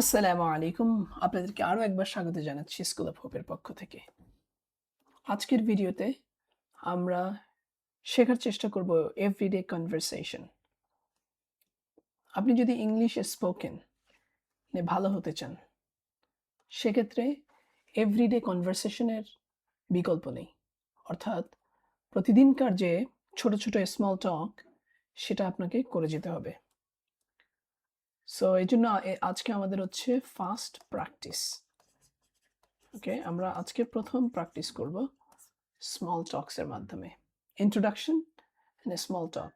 আসসালামু আলাইকুম। আপনাদেরকে আরও একবার স্বাগত জানাচ্ছি স্কুল অফ হোপের পক্ষ থেকে। আজকের ভিডিওতে আমরা শেখার চেষ্টা করব এভরিডে কনভারসেশন আপনি যদি ইংলিশ স্পোকেন ভালো হতে চান, সেক্ষেত্রে এভরিডে কনভারসেশনের বিকল্প নেই। অর্থাৎ প্রতিদিনকার যে ছোট ছোট স্মল টক সেটা আপনাকে করে যেতে হবে। সো এই জন্য আজকে আমাদের হচ্ছে ফার্স্ট প্র্যাকটিস ওকে আমরা আজকে প্রথম প্র্যাকটিস করব স্মল টকসের মাধ্যমে। ইন্ট্রোডাকশন স্মল টক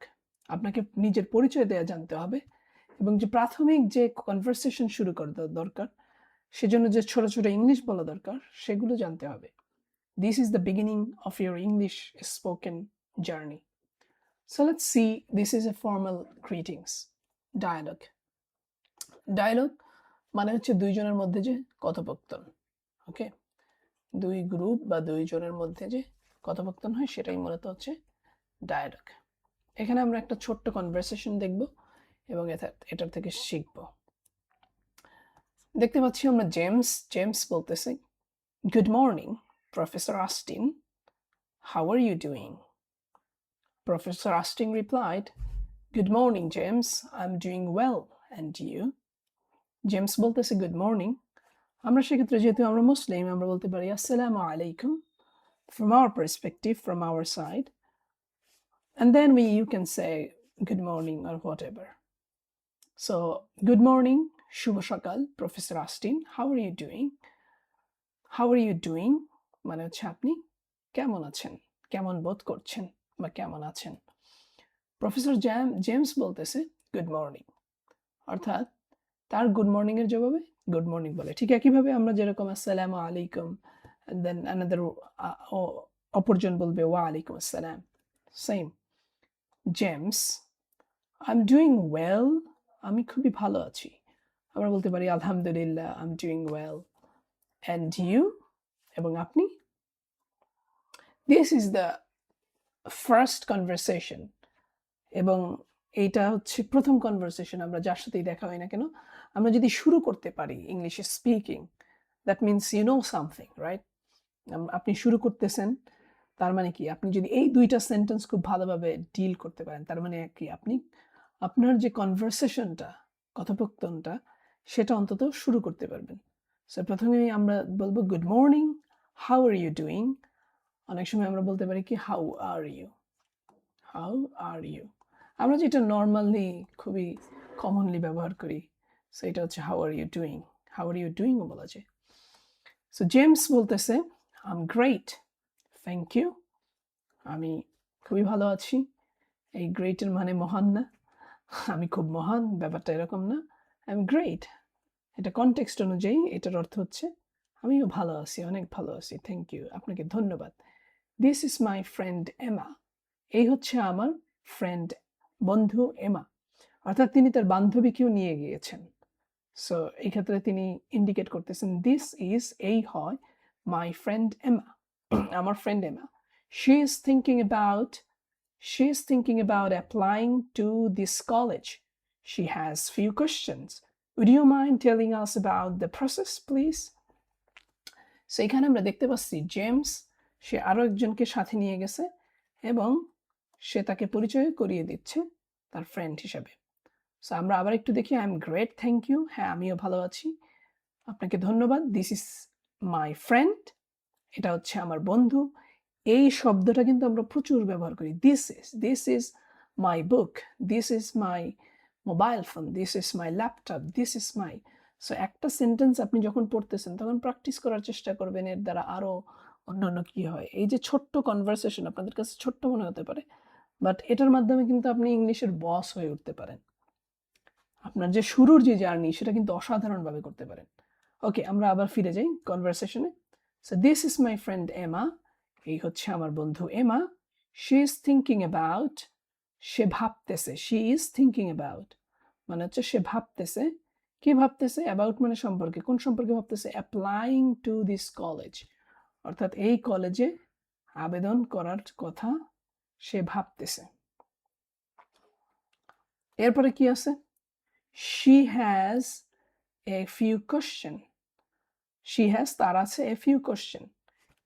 আপনাকে নিজের পরিচয় দেওয়া জানতে হবে এবং যে প্রাথমিক যে কনভারসেশন শুরু করা দরকার, সেজন্য যে ছোট ছোট ইংলিশ বলা দরকার, সেগুলো জানতে হবে। This is the beginning of your English spoken journey so let's see this is a formal greetings dialogue dialogue মানে হচ্ছে দুইজনের মধ্যে যে কথোপকথন ওকে দুই গ্রুপ বা দুইজনের মধ্যে যে কথোপকথন হয় সেটাই মূলত হচ্ছে ডায়ালগ এখানে আমরা একটা ছোট্ট কনভারসেশন দেখব এবং এটা এটার থেকে শিখব। দেখতে পাচ্ছি আমরা জেমস জেমস বলতেছি good morning professor Austin how are you doing professor Austin replied good morning James I am doing well and you James বলতেছে গুড মর্নিং আমরা সেক্ষেত্রে যেহেতু আমরা মুসলিম, আমরা বলতে পারি আসসালামু আলাইকুম from our perspective, from our side. And then we, you can say, good morning, or whatever. So, good morning, শুভ সকাল professor Austin how are you doing how are you doing মানে হচ্ছে আপনি কেমন আছেন? কেমন বোধ করছেন বা কেমন আছেন? প্রফেসর জ্যাম জেমস বলতেছে গুড মর্নিং অর্থাৎ তার গুড মর্নিং এর জবাবে গুড মর্নিং বলে। ঠিক একইভাবে আমরা যেরকম আসসালামু আলাইকুম দেন আনাদার অপরজন বলবে ওয়া আলাইকুম আসসালাম। Same James I am doing well আমি খুবই ভালো আছি। আমরা বলতে পারি, আলহামদুলিল্লাহ I am doing well and you এবং আপনি? This is the first conversation এবং এইটা হচ্ছে প্রথম কনভারসেশন আমরা যার সাথেই দেখা হয় না কেন? আমরা যদি শুরু করতে পারি ইংলিশে speaking that means you know something right আপনি শুরু করতেছেন, তার মানে কি? আপনি যদি এই দুইটা সেন্টেন্স খুব ভালোভাবে ডিল করতে পারেন, তার মানে কি? আপনি, আপনার যে কনভারসেশনটা কথোপকথনটা, সেটা অন্তত শুরু করতে পারবেন। সো প্রথমে আমরা বলব good morning how are you doing অনেক সময় আমরা বলতে পারি কি how are you how are you আমরা যেটা নর্মালি খুবই কমনলি ব্যবহার করি সো এটা হচ্ছে how are you doing how are you ডুইংও বলা যায়। সো জেমস বলতেছে আই গ্রেট থ্যাংক ইউ আমি খুবই ভালো আছি। এই গ্রেটের মানে মহান না। আমি খুব মহান, ব্যাপারটা এরকম না। আই এম গ্রেট এটা কনটেক্সট অনুযায়ী, এটার অর্থ হচ্ছে, আমিও ভালো আছি, অনেক ভালো আছি থ্যাংক ইউ আপনাকে ধন্যবাদ। This is my friend Emma এই হচ্ছে আমার ফ্রেন্ড বন্ধু এমা। অর্থাৎ তিনি তার বান্ধবীকেও নিয়ে গিয়েছেন। সো এই ক্ষেত্রে তিনি ইন্ডিকেট করতেছেন দিস ইজ এই হয় মাই ফ্রেন্ড এমা আমার friend Emma she is thinking about she is thinking about applying to this college she has few questions would you mind telling us about the process please so এখানে আমরা দেখতে পাচ্ছি James সে আরও একজনকে সাথে নিয়ে গেছে এবং সে তাকে পরিচয় করিয়ে দিচ্ছে তার ফ্রেন্ড হিসাবে। সো আমরা আবার একটু দেখি I am great thank you হ্যাঁ আমিও ভালো আছি। আপনাকে ধন্যবাদ দিস ইজ মাই ফ্রেন্ড এটা হচ্ছে আমার বন্ধু। এই শব্দটা কিন্তু আমরা প্রচুর ব্যবহার করি this is this is my book this is my mobile phone this is my laptop this is my so একটা সেন্টেন্স আপনি যখন পড়তেছেন, তখন প্র্যাকটিস করার চেষ্টা করবেন, এর দ্বারা আরও অন্যান্য কী হয়। এই যে ছোট্ট কনভারসেশন আপনাদের কাছে ছোট্ট মনে হতে পারে বাট এটার মাধ্যমে কিন্তু আপনি ইংলিশের বস হয়ে উঠতে পারেন। আপনার যে শুরুর যে জার্নি সেটা কিন্তু অসাধারণভাবে করতে পারেন। ওকে আমরা আবার ফিরে যাই কনভারসেশনে so this is my friend Emma এই হচ্ছে আমার বন্ধু Emma she is thinking about সে ভাবতেছে শি ইজ থিঙ্কিং অ্যাবাউট মানে হচ্ছে সে ভাবতেছে, কি ভাবতেছে? অ্যাবাউট মানে সম্পর্কে। কোন সম্পর্কে ভাবতেছে? অ্যাপ্লাইং টু দিস কলেজ অর্থাৎ এই কলেজে আবেদন করার কথা সে ভাবতেছে। এরপরে কি আছে? She has a few question she has তার আছে এ ফিউ কোশ্চেন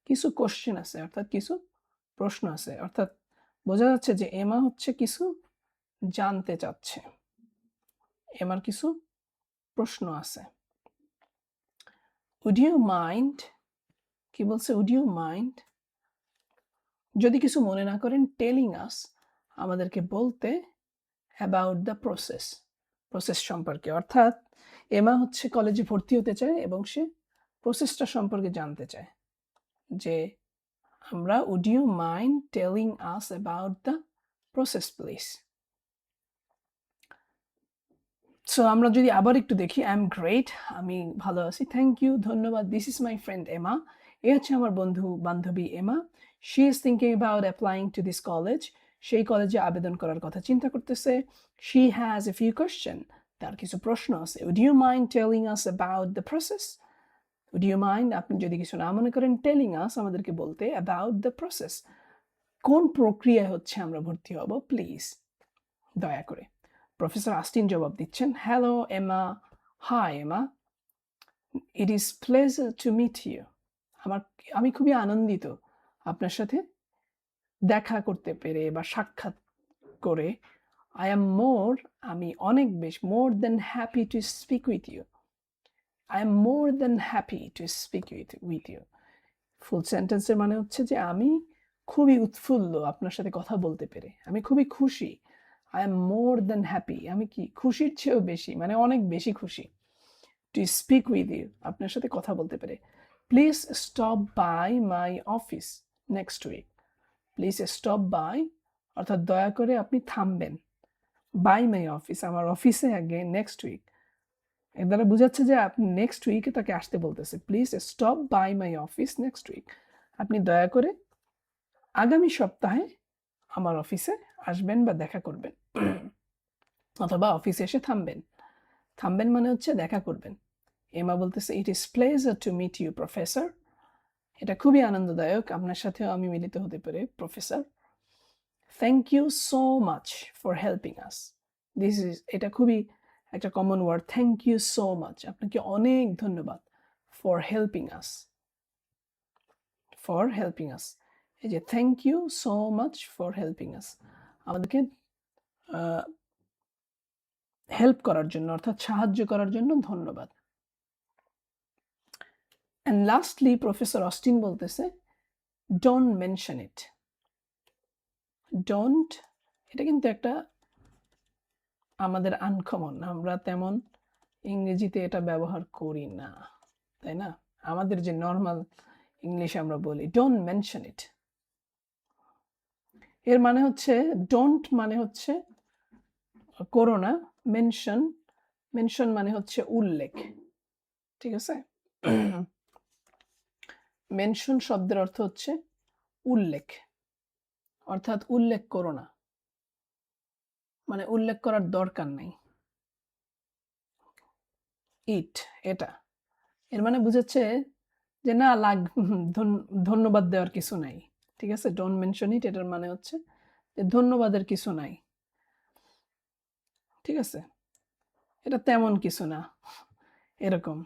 কিছু কোশ্চেন আছে, অর্থাৎ কিছু প্রশ্ন আছে। অর্থাৎ বোঝা যাচ্ছে যে এমা হচ্ছে কিছু জানতে চাচ্ছে। এমার কিছু প্রশ্ন আছে। উড ইউ মাইন্ড কি বলছে? উড ইউ মাইন্ড যদি কিছু মনে না করেন টেলিং আস আমাদেরকে বলতে অ্যাবাউট দ্য প্রসেস প্রসেস সম্পর্কে। অর্থাৎ এমা হচ্ছে কলেজে ভর্তি হতে চায় এবং সে প্রসেসটা সম্পর্কে জানতে চায়। যে আমরা would you mind telling us about the process please so আমরা যদি আবার একটু দেখি আই এম গ্রেট আমি ভালো আছি থ্যাংক ইউ ধন্যবাদ this is my friend Emma এ হচ্ছে আমার বন্ধু, বান্ধবী Emma she is thinking about applying to this college সেই কলেজে আবেদন করার কথা চিন্তা করতেছে। She has a few question তার কিছু প্রশ্ন আছে। Would you mind telling us about the process would you mind আপনি যদি কিছু না মনে করেন টেলিং আস আমাদেরকে বলতে অ্যাবাউট দ্য প্রসেস কোন প্রক্রিয়ায় হচ্ছে আমরা ভর্তি হব? প্লিজ দয়া করে। প্রফেসর আস্টিন জবাব দিচ্ছেন hello Emma hi Emma it is pleasure to meet you আমার, আমি খুবই আনন্দিত। আপনার সাথে দেখা করতে পেরে বা সাক্ষাৎ করে আই এম মোর আমি অনেক বেশ more than happy to speak with you I am more than happy to speak with with you full সেন্টেন্সের মানে হচ্ছে যে আমি খুবই উৎফুল্ল আপনার সাথে কথা বলতে পেরে। আমি খুবই খুশি। I am more than happy আমি কি, খুশির চেয়েও বেশি মানে অনেক বেশি খুশি টু স্পিক উইথ ইউ আপনার সাথে কথা বলতে পেরে। Please stop by my office next week please stop by অর্থাৎ দয়া করে আপনি থামবেন। বাই মাই অফিস আমার অফিসে আগে নেক্সট উইক এর দ্বারা বোঝাচ্ছে যে আপনি নেক্সট উইকে তাকে আসতে বলতেছে। Please stop by my office next week আপনি দয়া করে আগামী সপ্তাহে আমার অফিসে আসবেন বা দেখা করবেন। অথবা অফিসে এসে থামবেন। থামবেন মানে হচ্ছে দেখা করবেন। এমা বলতেছে it is pleasure to meet you professor এটা খুবই আনন্দদায়ক। আপনার সাথেও আমি মিলিত হতে পারি, professor. Thank you so much for helping us this is এটা খুবই একটা common word thank you so much আপনাকে অনেক ধন্যবাদ for helping us for helping us এই যে thank you so much for helping us আমাদেরকে হেল্প করার জন্য, অর্থাৎ সাহায্য করার জন্য ধন্যবাদ। অ্যান্ড লাস্টলি প্রফেসর অস্টিন বলতেছে ডোন্ট মেনশন ইট ডোন্ট এটা কিন্তু একটা আমাদের আনকমন আমরা তেমন ইংরেজিতে এটা ব্যবহার করি না, তাই না? আমাদের যে নর্মাল ইংলিশে আমরা বলি ডোন্ট মেনশন ইট এর মানে হচ্ছে ডোন্ট মানে হচ্ছে করোনা মেনশন মেনশন মানে হচ্ছে উল্লেখ, ঠিক আছে? মেনশন শব্দের অর্থ হচ্ছে উল্লেখ। অর্থাৎ উল্লেখ করো না। মানে উল্লেখ করার দরকার নাই। ইট এটা। এর মানে বুঝাচ্ছে যে না, লাগ ধন্যবাদ দেওয়ার কিছু নাই। ঠিক আছে? ডোন্ট মেনশন ইট এটার মানে হচ্ছে যে ধন্যবাদের কিছু নাই। ঠিক আছে? এটা তেমন কিছু না। এরকম।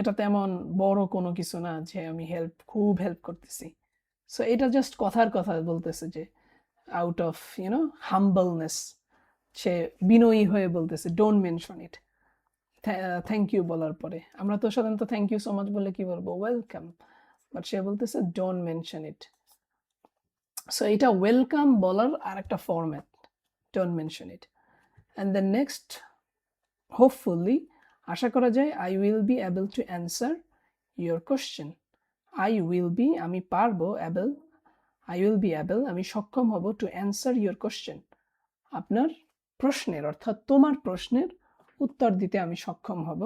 এটা তেমন বড় কোনো কিছু না যে আমি হেল্প খুব হেল্প করতেছি। সো এটা জাস্ট কথার কথা বলতেছে যে out of you know humbleness সে বিনয়ী হয়ে বলতেছে don't mention it thank you বলার পরে। আমরা তো সাধারণত থ্যাংক ইউ সো মাচ বলে কি বলব? ওয়েলকাম বাট সে বলতেছে ডোন্ট মেনশন ইট সো এটা ওয়েলকাম বলার আর একটা format don't mention it and the next hopefully আশা করা যায় I will be able to answer your question I will be আমি পারব able I will be able আমি সক্ষম হব টু অ্যান্সার ইউর কোশ্চেন আপনার প্রশ্নের, অর্থাৎ তোমার প্রশ্নের উত্তর দিতে আমি সক্ষম হব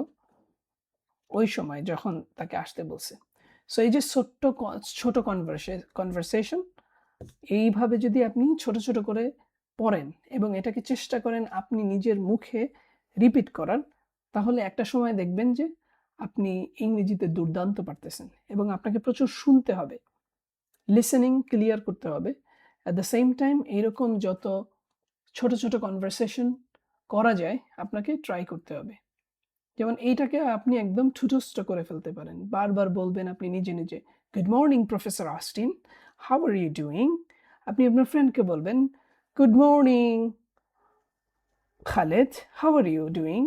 ওই সময় যখন তাকে আসতে বলছে। সো এই যে ছোট্ট ছোট কনভার্সে কনভারসেশন এইভাবে যদি আপনি ছোট ছোট করে পড়েন এবং এটাকে চেষ্টা করেন আপনি নিজের মুখে রিপিট করার তাহলে একটা সময় দেখবেন যে আপনি ইংরেজিতে দুর্দান্ত পারতেছেন এবং আপনাকে প্রচুর শুনতে হবে। লিসেনিং ক্লিয়ার করতে হবে। অ্যাট দ্য সেম টাইম এইরকম যত ছোট ছোট কনভারসেশন করা যায়, আপনাকে ট্রাই করতে হবে। যেমন এইটাকে আপনি একদম ঠুটস্থ করে ফেলতে পারেন। বারবার বলবেন আপনি নিজে নিজে good morning professor Austin how are you doing আপনি আপনার ফ্রেন্ডকে বলবেন good morning Khaled how are you doing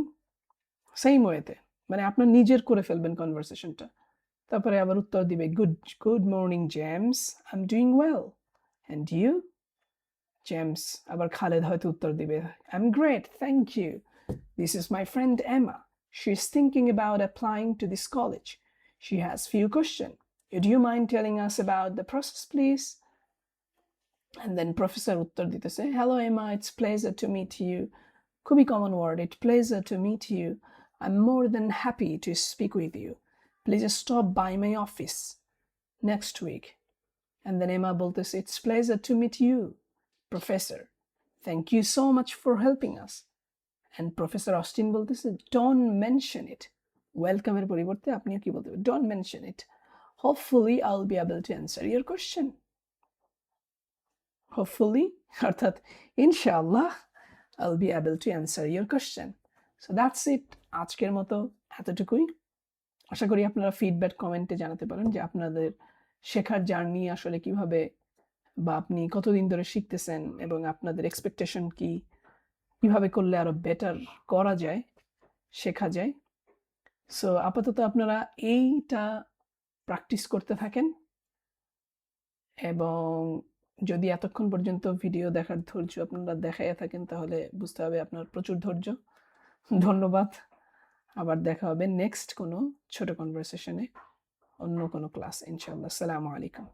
same ওয়েতে মানে আপনার নিজের করে ফেলবেন কনভারসেশনটা তারপরে আবার উত্তর দিবে good good morning James I am doing well and you James আবার খালেদ হয়তো উত্তর দিবে I am great thank you this is my friend Emma she is thinking about applying to this college she has few question Do you mind telling us about the process, please? And then Professor উত্তর দিতেছে Hello Emma, it's pleasure to meet you. খুবই common word, it's pleasure to meet you. I'm more than happy to speak with you. Please stop by my office next week. And then Emma বলতেছে It's pleasure to meet you, Professor. Thank you so much for helping us. And Professor Austin বলতেছে Don't mention it. ওয়েলকামের পরিবর্তে আপনিও কি বলতে Don't mention it. Hopefully I'll be able to answer your question. Hopefully, অর্থাৎ ইনশাআল্লাহ I'll be able to answer your question. So that's it. আজকের মতো এতটুকুই। আশা করি আপনারা ফিডব্যাক কমেন্টে জানাতে পারেন যে আপনাদের শেখার জার্নি আসলে কীভাবে বা আপনি কতদিন ধরে শিখতেছেন এবং আপনাদের এক্সপেকটেশন কি? কীভাবে করলে আরও বেটার করা যায়, শেখা যায়? সো আপাতত আপনারা এইটা প্র্যাকটিস করতে থাকেন। এবং যদি এতক্ষণ পর্যন্ত ভিডিও দেখার ধৈর্য আপনারা দেখাইয়া থাকেন তাহলে বুঝতে হবে আপনার প্রচুর ধৈর্য। ধন্যবাদ। আবার দেখা হবে নেক্সট কোনো ছোট কনভারসেশনে অন্য কোনো ক্লাস ইনশাআল্লাহ। আসসালামু আলাইকুম।